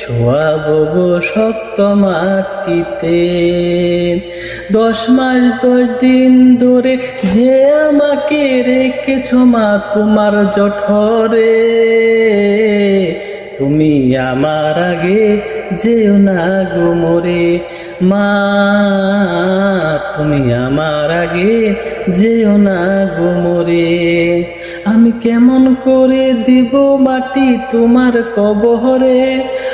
শোয়াবো গো শক্ত মাটিতে। দশ মাস, দশ দিন ধরে যে আমাকে রেখেছ মা, তোমার জঠরে। তুমি আমার আগে যেও না গো মা, তুমি আমার আগে যেও না গো আমি কেমন করে দিব মাটি তোমার কবহরে